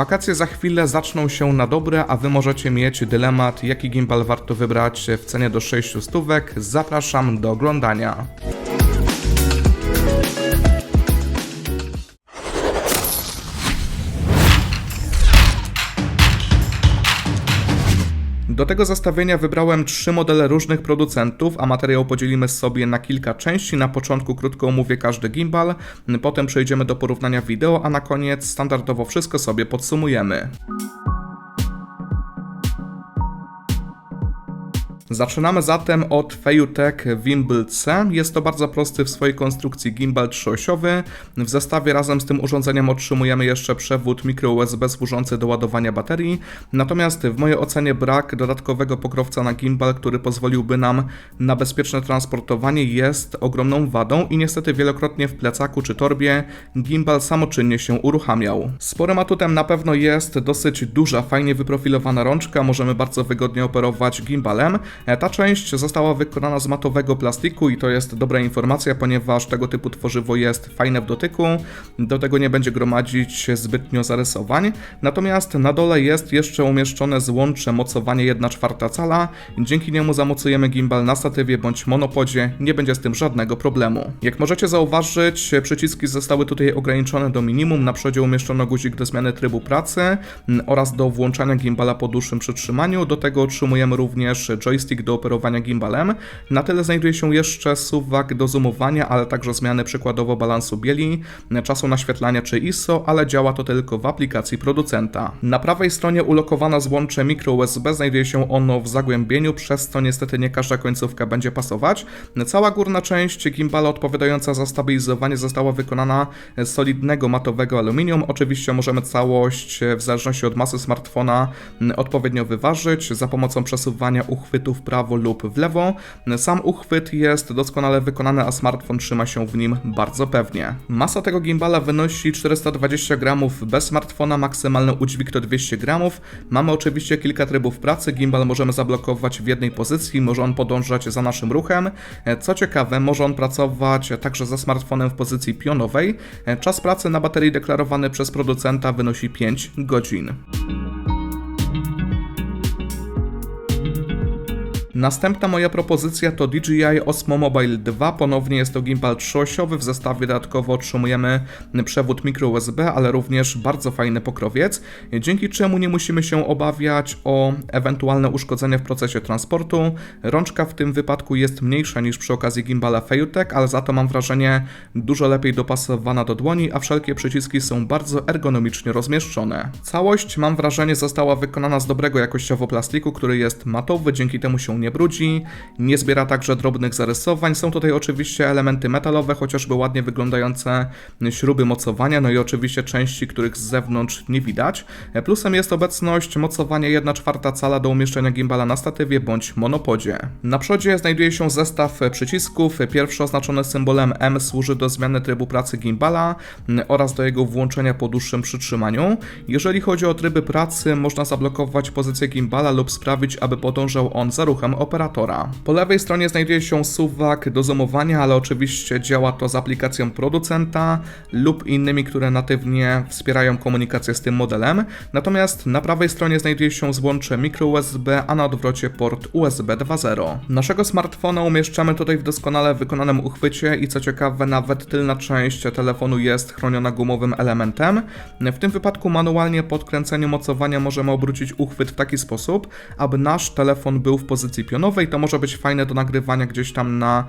Wakacje za chwilę zaczną się na dobre, a wy możecie mieć dylemat, jaki gimbal warto wybrać w cenie do 6 stówek. Zapraszam do oglądania. Do tego zestawienia wybrałem trzy modele różnych producentów, a materiał podzielimy sobie na kilka części. Na początku krótko omówię każdy gimbal, potem przejdziemy do porównania wideo, a na koniec standardowo wszystko sobie podsumujemy. Zaczynamy zatem od Feutech Wimble C. Jest to bardzo prosty w swojej konstrukcji gimbal trzyosiowy. W zestawie razem z tym urządzeniem otrzymujemy jeszcze przewód micro USB służący do ładowania baterii. Natomiast w mojej ocenie brak dodatkowego pokrowca na gimbal, który pozwoliłby nam na bezpieczne transportowanie jest ogromną wadą i niestety wielokrotnie w plecaku czy torbie gimbal samoczynnie się uruchamiał. Sporym atutem na pewno jest dosyć duża, fajnie wyprofilowana rączka. Możemy bardzo wygodnie operować gimbalem. E, Ta część została wykonana z matowego plastiku i to jest dobra informacja, ponieważ tego typu tworzywo jest fajne w dotyku, do tego nie będzie gromadzić zbytnio zarysowań. Natomiast na dole jest jeszcze umieszczone złącze mocowanie 1 czwarta cala, dzięki niemu zamocujemy gimbal na statywie bądź monopodzie, nie będzie z tym żadnego problemu. Jak możecie zauważyć, przyciski zostały tutaj ograniczone do minimum, na przodzie umieszczono guzik do zmiany trybu pracy mm, oraz do włączania gimbala po dłuższym przytrzymaniu, do tego otrzymujemy również joystick do operowania gimbalem. Na tyle znajduje się jeszcze suwak do zoomowania, ale także zmiany przykładowo balansu bieli, czasu naświetlania czy ISO, ale działa to tylko w aplikacji producenta. Na prawej stronie ulokowane złącze micro USB znajduje się ono w zagłębieniu, przez co niestety nie każda końcówka będzie pasować. Cała górna część gimbala odpowiadająca za stabilizowanie została wykonana z solidnego matowego aluminium. Oczywiście możemy całość w zależności od masy smartfona odpowiednio wyważyć za pomocą przesuwania uchwytu w prawo lub w lewo. Sam uchwyt jest doskonale wykonany, a smartfon trzyma się w nim bardzo pewnie. Masa tego gimbala wynosi 420 gramów bez smartfona, maksymalny udźwig to 200 gramów. Mamy oczywiście kilka trybów pracy, gimbal możemy zablokować w jednej pozycji, może on podążać za naszym ruchem. Co ciekawe, może on pracować także ze smartfonem w pozycji pionowej. Czas pracy na baterii deklarowany przez producenta wynosi 5 godzin. Następna moja propozycja to DJI Osmo Mobile 2. Ponownie jest to gimbal trzyosiowy. W zestawie dodatkowo otrzymujemy przewód micro USB, ale również bardzo fajny pokrowiec, dzięki czemu nie musimy się obawiać o ewentualne uszkodzenia w procesie transportu. Rączka w tym wypadku jest mniejsza niż przy okazji gimbala Feutech, ale za to mam wrażenie dużo lepiej dopasowana do dłoni, a wszelkie przyciski są bardzo ergonomicznie rozmieszczone. Całość mam wrażenie została wykonana z dobrego jakościowo plastiku, który jest matowy, dzięki temu się nie brudzi, nie zbiera także drobnych zarysowań. Są tutaj oczywiście elementy metalowe, chociażby ładnie wyglądające śruby mocowania, no i oczywiście części, których z zewnątrz nie widać. Plusem jest obecność mocowania 1 czwarta cala do umieszczenia gimbala na statywie bądź monopodzie. Na przodzie znajduje się zestaw przycisków. Pierwszy oznaczony symbolem M służy do zmiany trybu pracy gimbala oraz do jego włączenia po dłuższym przytrzymaniu. Jeżeli chodzi o tryby pracy, można zablokować pozycję gimbala lub sprawić, aby podążał on za ruchem operatora. Po lewej stronie znajduje się suwak do zoomowania, ale oczywiście działa to z aplikacją producenta lub innymi, które natywnie wspierają komunikację z tym modelem. Natomiast na prawej stronie znajduje się złącze micro USB, a na odwrocie port USB 2.0. Naszego smartfona umieszczamy tutaj w doskonale wykonanym uchwycie i co ciekawe, nawet tylna część telefonu jest chroniona gumowym elementem. W tym wypadku manualnie po odkręceniu mocowania możemy obrócić uchwyt w taki sposób, aby nasz telefon był w pozycji pionowej. To może być fajne do nagrywania gdzieś tam na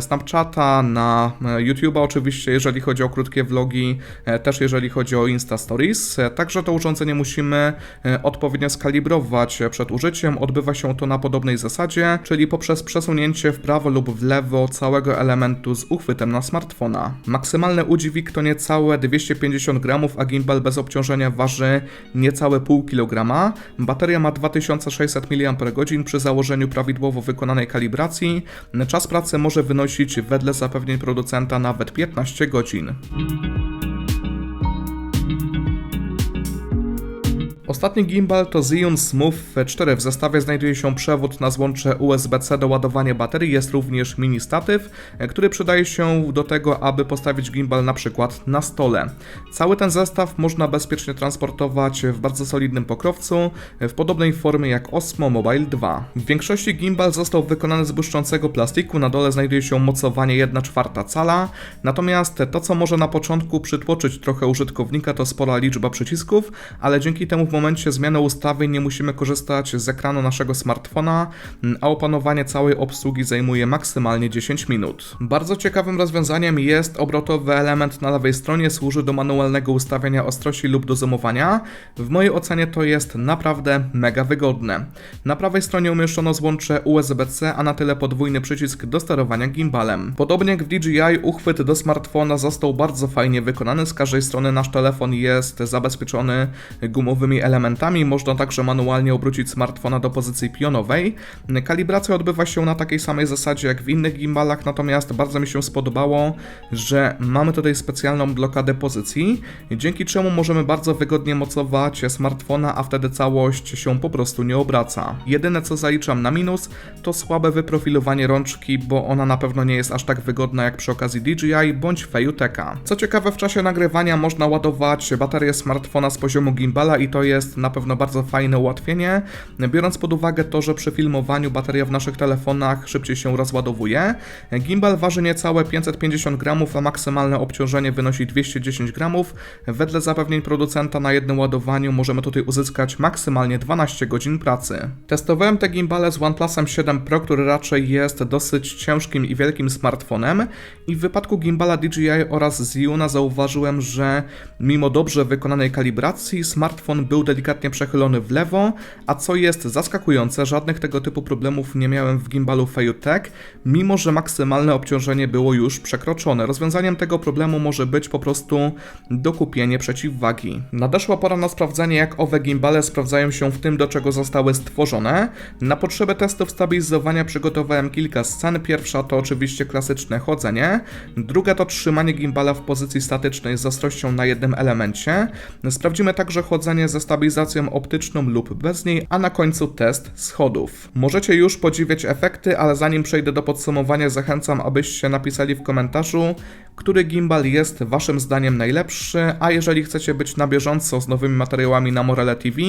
Snapchata, na YouTube'a oczywiście, jeżeli chodzi o krótkie vlogi, e, też jeżeli chodzi o Insta Stories. E, Także to urządzenie musimy e, odpowiednio skalibrować przed użyciem. Odbywa się to na podobnej zasadzie, czyli poprzez przesunięcie w prawo lub w lewo całego elementu z uchwytem na smartfona. Maksymalny udźwig to niecałe 250 gramów, a gimbal bez obciążenia waży niecałe pół kilograma. Bateria ma 2600 mAh przy założeniu prawidłowo wykonanej kalibracji. Czas pracy może wynosić wedle zapewnień producenta nawet 15 godzin. Ostatni gimbal to Xeon Smooth 4. W zestawie znajduje się przewód na złącze USB-C do ładowania baterii. Jest również mini statyw, e, który przydaje się do tego, aby postawić gimbal na przykład na stole. Cały ten zestaw można bezpiecznie transportować w bardzo solidnym pokrowcu, e, w podobnej formie jak Osmo Mobile 2. W większości gimbal został wykonany z błyszczącego plastiku, na dole znajduje się mocowanie 1 czwarta cala, natomiast to co może na początku przytłoczyć trochę użytkownika to spora liczba przycisków, ale dzięki temu momencie zmiany ustawień nie musimy korzystać z ekranu naszego smartfona, a opanowanie całej obsługi zajmuje maksymalnie 10 minut. Bardzo ciekawym rozwiązaniem jest obrotowy element na lewej stronie, służy do manualnego ustawiania ostrości lub do zoomowania. W mojej ocenie to jest naprawdę mega wygodne. Na prawej stronie umieszczono złącze USB-C, a na tyle podwójny przycisk do sterowania gimbalem. Podobnie jak w DJI, uchwyt do smartfona został bardzo fajnie wykonany. Z każdej strony nasz telefon jest zabezpieczony gumowymi elementami. Można także manualnie obrócić smartfona do pozycji pionowej. Kalibracja odbywa się na takiej samej zasadzie jak w innych gimbalach, natomiast bardzo mi się spodobało, że mamy tutaj specjalną blokadę pozycji, dzięki czemu możemy bardzo wygodnie mocować smartfona, a wtedy całość się po prostu nie obraca. Jedyne co zaliczam na minus to słabe wyprofilowanie rączki, bo ona na pewno nie jest aż tak wygodna jak przy okazji DJI bądź Feiyuteka. Co ciekawe, w czasie nagrywania można ładować baterię smartfona z poziomu gimbala i to jest na pewno bardzo fajne ułatwienie, biorąc pod uwagę to, że przy filmowaniu bateria w naszych telefonach szybciej się rozładowuje. Gimbal waży niecałe 550 gramów, a maksymalne obciążenie wynosi 210 gramów. Wedle zapewnień producenta na jednym ładowaniu możemy tutaj uzyskać maksymalnie 12 godzin pracy. Testowałem te gimbale z OnePlusem 7 Pro, który raczej jest dosyć ciężkim i wielkim smartfonem i w wypadku gimbala DJI oraz Ziona zauważyłem, że mimo dobrze wykonanej kalibracji smartfon był delikatnie przechylony w lewo, a co jest zaskakujące, żadnych tego typu problemów nie miałem w gimbalu Feiyutek, mimo że maksymalne obciążenie było już przekroczone. Rozwiązaniem tego problemu może być po prostu dokupienie przeciwwagi. Nadeszła pora na sprawdzenie, jak owe gimbale sprawdzają się w tym, do czego zostały stworzone. Na potrzeby testów stabilizowania przygotowałem kilka scen. Pierwsza to oczywiście klasyczne chodzenie, druga to trzymanie gimbala w pozycji statycznej z ostrością na jednym elemencie. Sprawdzimy także chodzenie ze stabilizacją optyczną lub bez niej, a na końcu test schodów. Możecie już podziwiać efekty, ale zanim przejdę do podsumowania, zachęcam, abyście napisali w komentarzu, który gimbal jest Waszym zdaniem najlepszy, a jeżeli chcecie być na bieżąco z nowymi materiałami na Morele TV,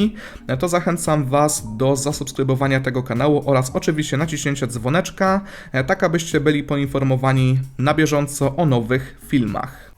to zachęcam Was do zasubskrybowania tego kanału oraz oczywiście naciśnięcia dzwoneczka, tak abyście byli poinformowani na bieżąco o nowych filmach.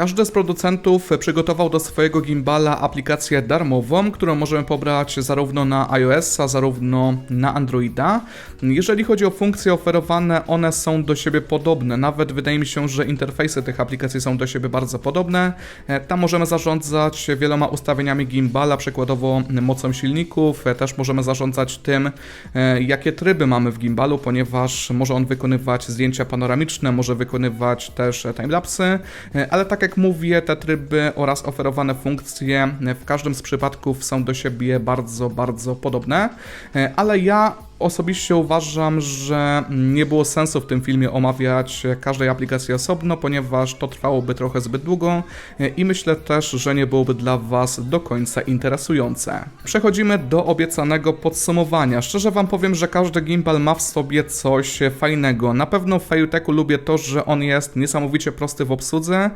Każdy z producentów przygotował do swojego gimbala aplikację darmową, którą możemy pobrać zarówno na iOS-a, zarówno na Androida. Jeżeli chodzi o funkcje oferowane, one są do siebie podobne. Nawet wydaje mi się, że interfejsy tych aplikacji są do siebie bardzo podobne. E, Tam możemy zarządzać wieloma ustawieniami gimbala, przykładowo mocą silników. E, Też możemy zarządzać tym, e, jakie tryby mamy w gimbalu, ponieważ może on wykonywać zdjęcia panoramiczne, może wykonywać też timelapsy, ale tak jak jak mówię, te tryby oraz oferowane funkcje w każdym z przypadków są do siebie bardzo, bardzo podobne, e, ale ja osobiście uważam, że nie było sensu w tym filmie omawiać każdej aplikacji osobno, ponieważ to trwałoby trochę zbyt długo e, i myślę też, że nie byłoby dla Was do końca interesujące. Przechodzimy do obiecanego podsumowania. Szczerze Wam powiem, że każdy gimbal ma w sobie coś fajnego. Na pewno w Fejuteku lubię to, że on jest niesamowicie prosty w obsłudze.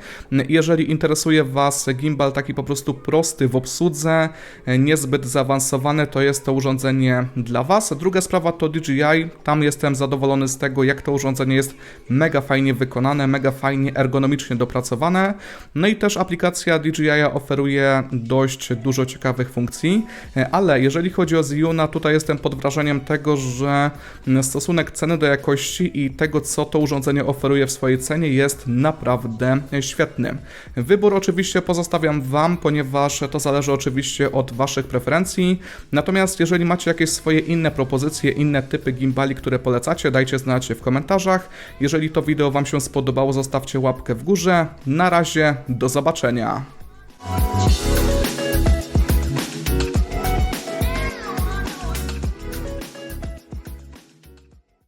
Jeżeli interesuje Was gimbal taki po prostu prosty w obsłudze, e, niezbyt zaawansowany, to jest to urządzenie dla Was. Druga sprawa to DJI. Tam jestem zadowolony z tego, jak to urządzenie jest mega fajnie wykonane, mega fajnie ergonomicznie dopracowane. No i też aplikacja DJI oferuje dość dużo ciekawych funkcji, ale jeżeli chodzi o Zuna, tutaj jestem pod wrażeniem tego, że stosunek ceny do jakości i tego, co to urządzenie oferuje w swojej cenie jest naprawdę świetny. Wybór oczywiście pozostawiam Wam, ponieważ to zależy oczywiście od Waszych preferencji. Natomiast jeżeli macie jakieś swoje inne propozycje, aplikacje, inne typy gimbali, które polecacie, dajcie znać w komentarzach. Jeżeli to wideo Wam się spodobało, zostawcie łapkę w górze. Na razie, do zobaczenia.